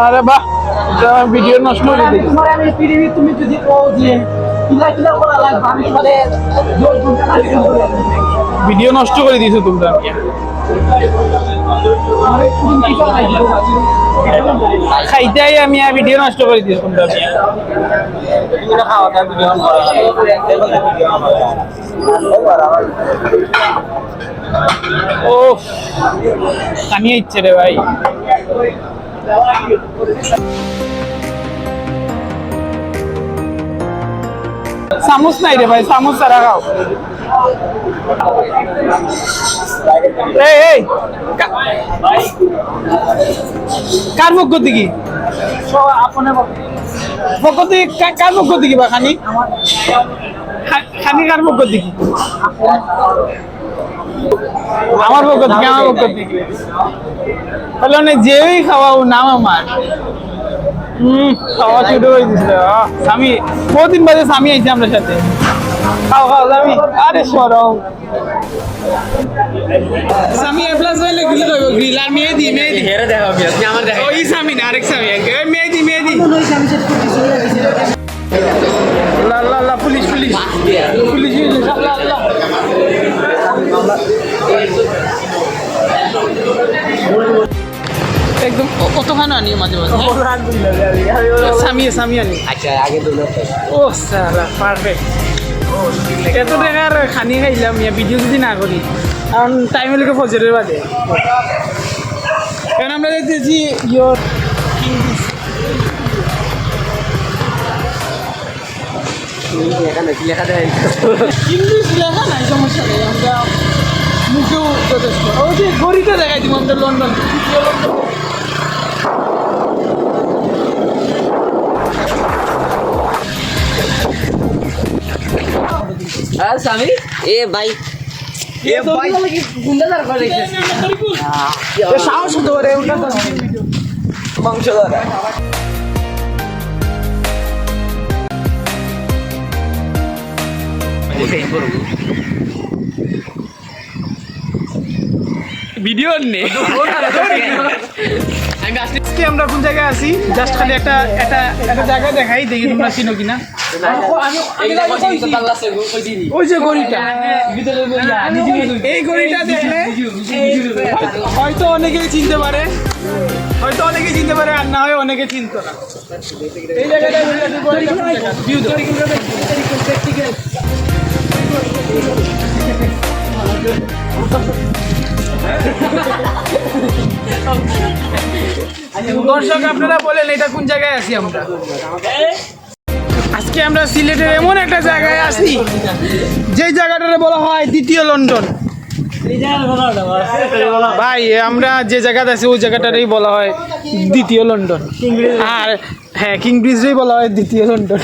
আরে বাহ ভিডিও নষ্ট করে দিই তুমি যদি ভিডিও নষ্ট করে দিয়েছ তোমরা। খাইতেই আমি ভিডিও নষ্ট করে দিয়েছ ও কানিয়ে ইচ্ছে রে ভাই। চামচ নাই রে ভাই চামচ ছাড়া খাও। এই এই কার পক্ষ থেকে পক্ষ থেকে কার পক্ষ থেকে বা খানি? খানি কার পক্ষ থেকে আমার পক্ষ থেকে আমার পক্ষ থেকে তাহলে যেই খাওয়াও নাম আমার। হম খাওয়া শুরু হয়ে দিছিল স্বামী। বহুদিন বাদে স্বামী আইছে আমরা সাথে। খাও খাও, স্বামী। আরে, সরম। স্বামী এ প্লাস হইলে গ্রিল হইব গ্রিল আর মেহেদি মেহেদি হেরে দেখা আপনি আমার দেখা ওই স্বামী না আরেক স্বামী। কি। ওই মেহেদি মেহেদি লা লা লা পুলিশ পুলিশ পুলিশ পুলিশ, লা লা লা। একদম অতখানো আনি মাঝে মাঝে স্বামী স্বামী আনি আচ্ছা আগে তো ও সারা পারফেক্ট এত টাকার খানি খাইলাম, ইয়া ভিডিও যদি না করি। কারণ টাইম হলে ফজরের বাদে। কারণ আমরা দেখতেছি ইয়োর লেখা দেয় ইংলিশ লেখা নাই যে গড়িটা দেখাই দিব লন্ডন লন্ডন আর এ ভাই। এ ভাই। গুন্ডাদার করে রেখেছে সাহস ধরে ওটা মাংস ধরা ভিডিও নেই আমি আজকে আমরা কোন জায়গায় আছি? জাস্ট খালি একটা একটা একটা জায়গা দেখাই দেখি তোমরা চিনো কিনা। এইটা কত দিতে পারলা সে কই দিদি ওই যে গড়িটা। ভিতরে বইয়া নিজে এই গড়িটা দেখলে হয়তো অনেকেই চিনতে পারে। হয়তো অনেকেই চিনতে পারে আর না হয় অনেকে চিনতো না। এই জায়গাটা দর্শক আপনারা বলেন এটা কোন জায়গায় আছি আমরা? আজকে আমরা সিলেটের এমন একটা জায়গায় আসি যে জায়গাটারে বলা হয় দ্বিতীয় লন্ডন। ভাই আমরা যে জায়গাতে আছি ওই জায়গাটারই বলা হয় দ্বিতীয় লন্ডন। আর হ্যাঁ কিং ব্রিজেই বলা হয় দ্বিতীয় লন্ডন।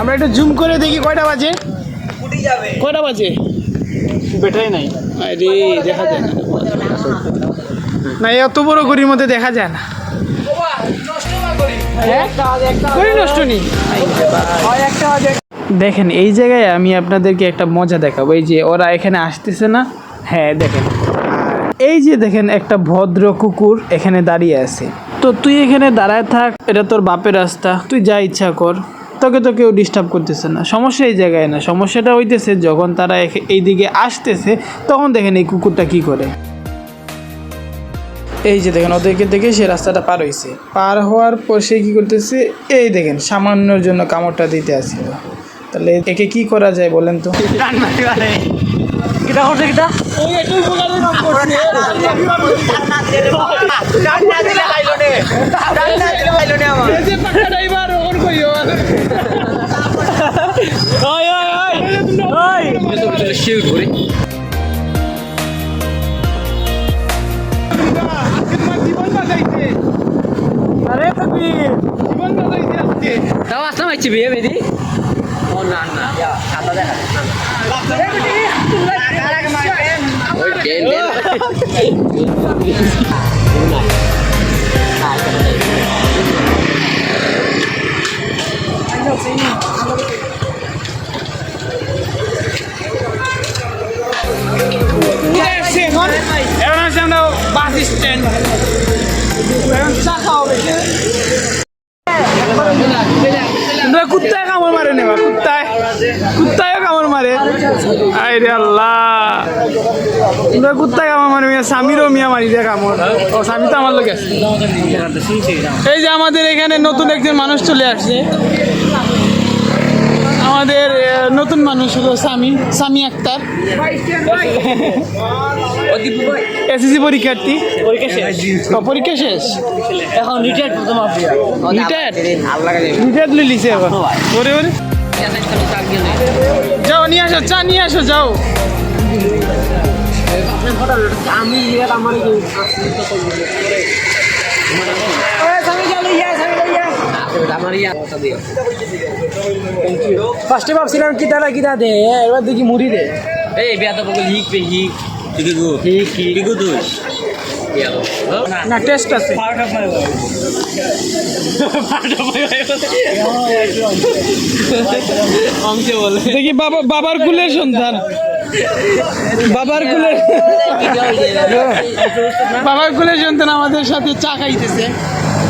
আমরা একটু জুম করে দেখি কয়টা বাজে। কয়টা বাজে? বেটাই নাই। আরে দেখা যায় না। না এত বড় গড়ির মধ্যে দেখা যায় না। দেখেন, এই জায়গায় আমি আপনাদেরকে একটা মজা দেখাবো। এই যে ওরা এখানে আসতেছে না? হ্যাঁ দেখেন। এই যে দেখেন, একটা ভদ্র কুকুর এখানে দাঁড়িয়ে আছে। তো তুই এখানে দাঁড়ায় থাক, এটা তোর বাপের রাস্তা। তুই যা ইচ্ছা কর। তোকে তো কেউ ডিস্টার্ব করতেছে না। সমস্যা এই জায়গায় না। সমস্যাটা হইতেছে, যখন তারা এইদিকে আসতেছে, তখন দেখেন এই কুকুরটা কি করে। এই যে দেখেন ওদেরকে দেখে সে রাস্তাটা পার হয়েছে পার হওয়ার পর সে কী করতেছে এই দেখেন সামান্যর জন্য কামড়টা দিতে আসছিল তাহলে একে কি করা যায় বলেন তো শিল করে তাও আসলাম আইছি বিয়ে বেদি ও না না খাতা দেখা না ওই ডেন ডেন কোথায় আসছি এখন এখন আসছি আমরা বাস স্ট্যান্ড এখন চা খাওয়া হবে তোমরা কুত্তায় কামড় মারে নেবা কুত্তায় কুত্তায় কামড় মারে আই রে আল্লাহ। কুত্তায় কামড় মারে মিয়া স্বামীরও মিয়া মারি দেয় কামড় ও স্বামী তো আমার লোক। আছে এই যে আমাদের এখানে নতুন একজন মানুষ চলে আসছে। আমাদের নতুন মানুষ হলো স্বামী স্বামী আক্তার। এসএসসি পরীক্ষার্থী। পরীক্ষা শেষ? পরীক্ষা শেষ। এখন রিটায়ার্ড প্রথম আপনি রিটায়ার্ড রিটায়ার্ড লিলিছে এখন ওরে ওরে। যাও নিয়ে আসো চা নিয়ে আসো যাও। আমি আমার ফার্স্টে ভাবছিলাম কি তারা কি দে এবার দেখি মুড়ি দে। এই বিয়া তো হিক পে হিক। তুই গু হিক গু তুই না টেস্ট আছে। অংশে বলে। দেখি বাবা বাবার কুলের সন্তান। বাবার কুলের বাবার কুলের সন্তান আমাদের সাথে চা খাইতেছে।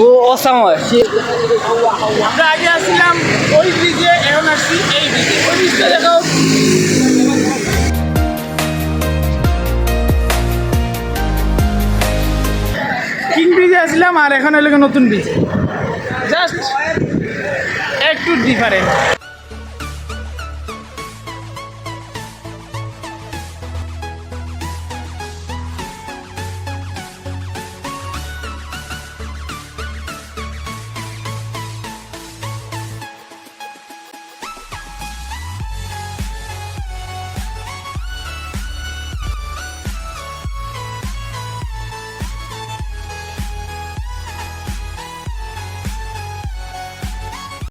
ও অসময়। আমরা আগে আসছিলাম ওই ব্রিজে এখন আসছি এই ব্রিজে ওই ব্রিজটা দেখাও। কিং ব্রিজে আসলাম আর এখন হলো নতুন ব্রিজে জাস্ট একটু ডিফারেন্ট